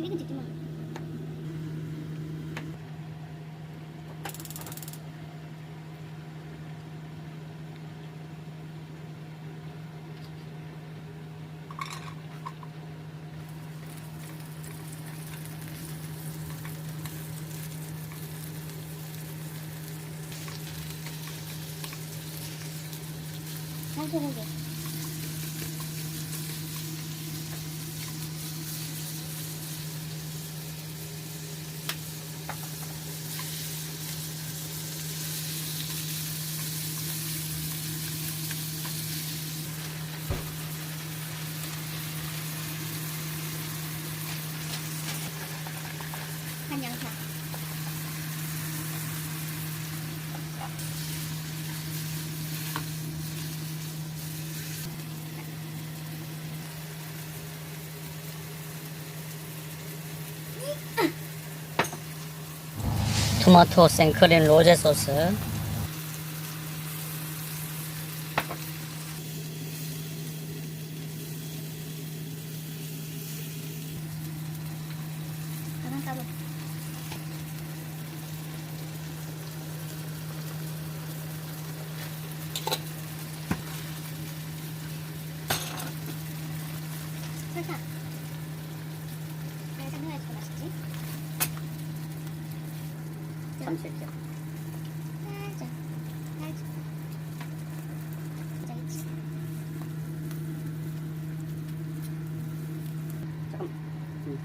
지금 이건 찍지 마. 잘 들어 게. 한 양파. 토마토 생크림 로제 소스 까봐. 살짝 넣어야지 더 맛있지? 참치죠 살짝. 살짝. 살짝 있지? 잠깐 음.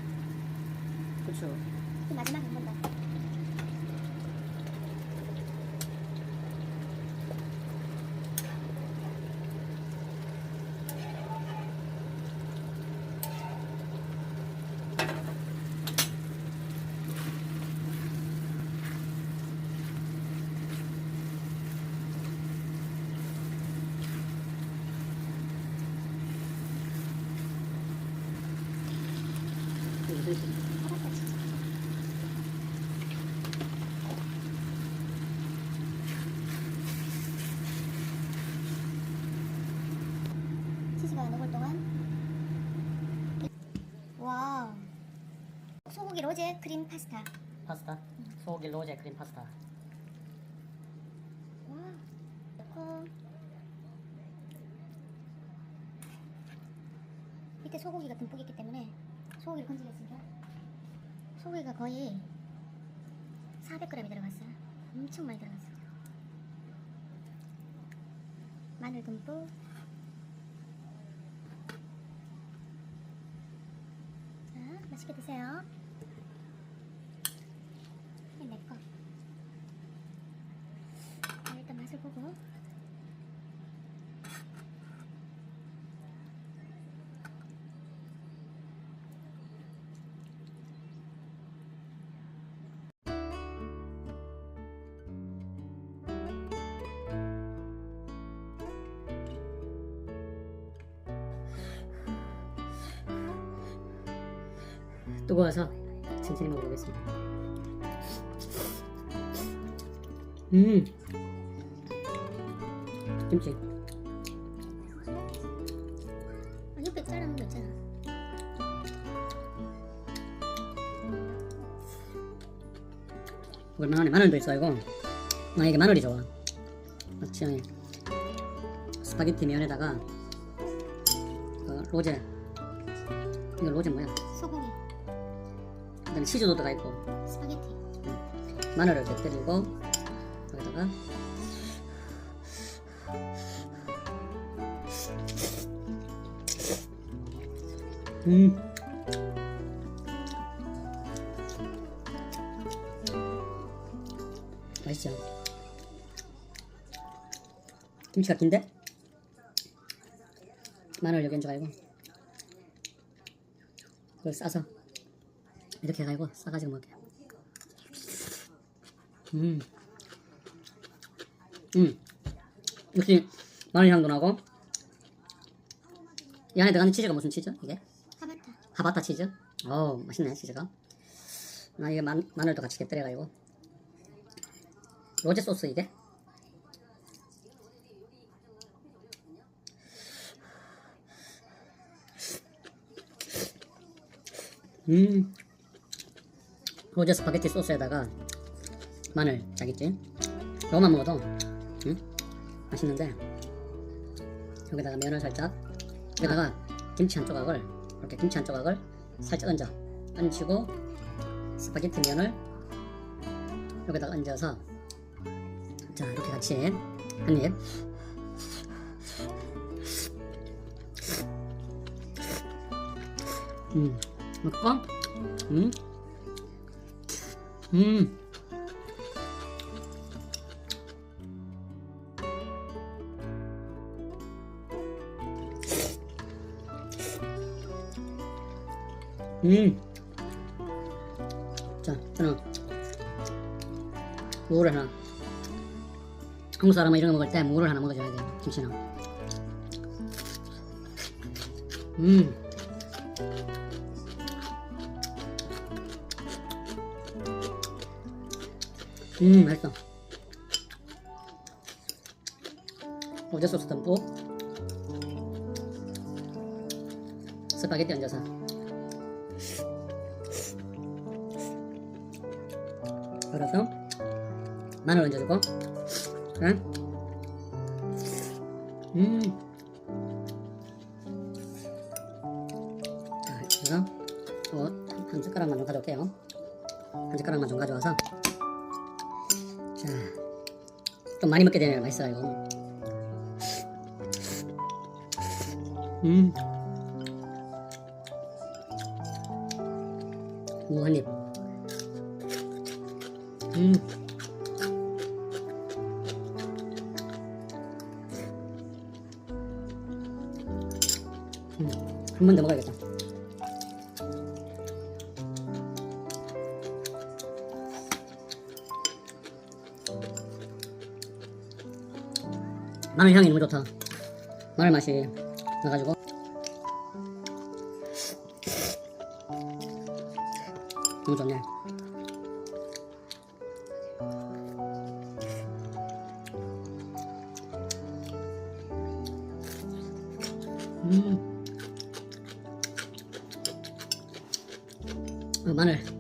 후추 그 마지막 한번 더. 치즈가 녹을 동안 와 소고기 로제 크림 파스타. 파스타? 소고기 로제 크림 파스타. 와 넣고 밑에 소고기가 듬뿍 있기 때문에 소고기를 건지겠습니다. 소고기가 거의 400g이 들어갔어요. 엄청 많이 들어갔어요. 마늘 듬뿍. 자 맛있게 드세요 뜨거워서 천천히 먹어보겠습니다. 음. 김치. 아, 옆에 자르는 거 있잖아 얼마 안에 마늘도 있어 이거. 나 이게 마늘이 좋아. 마치 스파게티 면에다가 그 로제. 이거 로제 뭐야? 소고기 그다음에 치즈도 들어가 있고. 스파게티. 마늘을 곁들이고 거기다가. 음. 맛있죠? 김치가 긴데? 마늘 여기 얹어가지고. 그걸 싸서 이렇게 해가지고 싸가지고 먹게요 음. 음. 역시 마늘 향도 나고 이 안에 들어가는 치즈가 무슨 치즈? 이게? 하바타 하바타 치즈? 어우 맛있네 치즈가 나 이게 마, 마늘도 같이 곁들여가지고 로제 소스 이게? 음 로제 스파게티 소스에다가 마늘 딱 있지 이거만 먹어도 응? 맛있는데 여기다가 면을 살짝 여기다가 김치 한 조각을 이렇게 김치 한 조각을 살짝 얹어. 얹히고 스파게티 면을 여기다가 얹어서 자 이렇게 같이 한입. 음 먹고 음 음. 음. 자, 저는 무를 하나. 한국 사람은 이런 거 먹을 때 무를 하나 먹어줘야 돼. 김치는. 음. 음, 맛있어. 오제 소스 듬뿍. 스파게티 얹어서. 그래서 마늘 얹어주고. 그래? 음. 자, 그래서 어, 한 숟가락만 좀 가져올게요. 한 숟가락만 좀 가져와서. 자, 좀 많이 먹게 되면 맛있어요. 이거. 음. 무한 입. 음. 음. 한 번 더 먹어야겠다. 마늘 향이 너무 좋다. 마늘 맛이 나가지고. 너무 좋네. 음. 어, 마늘. 끝.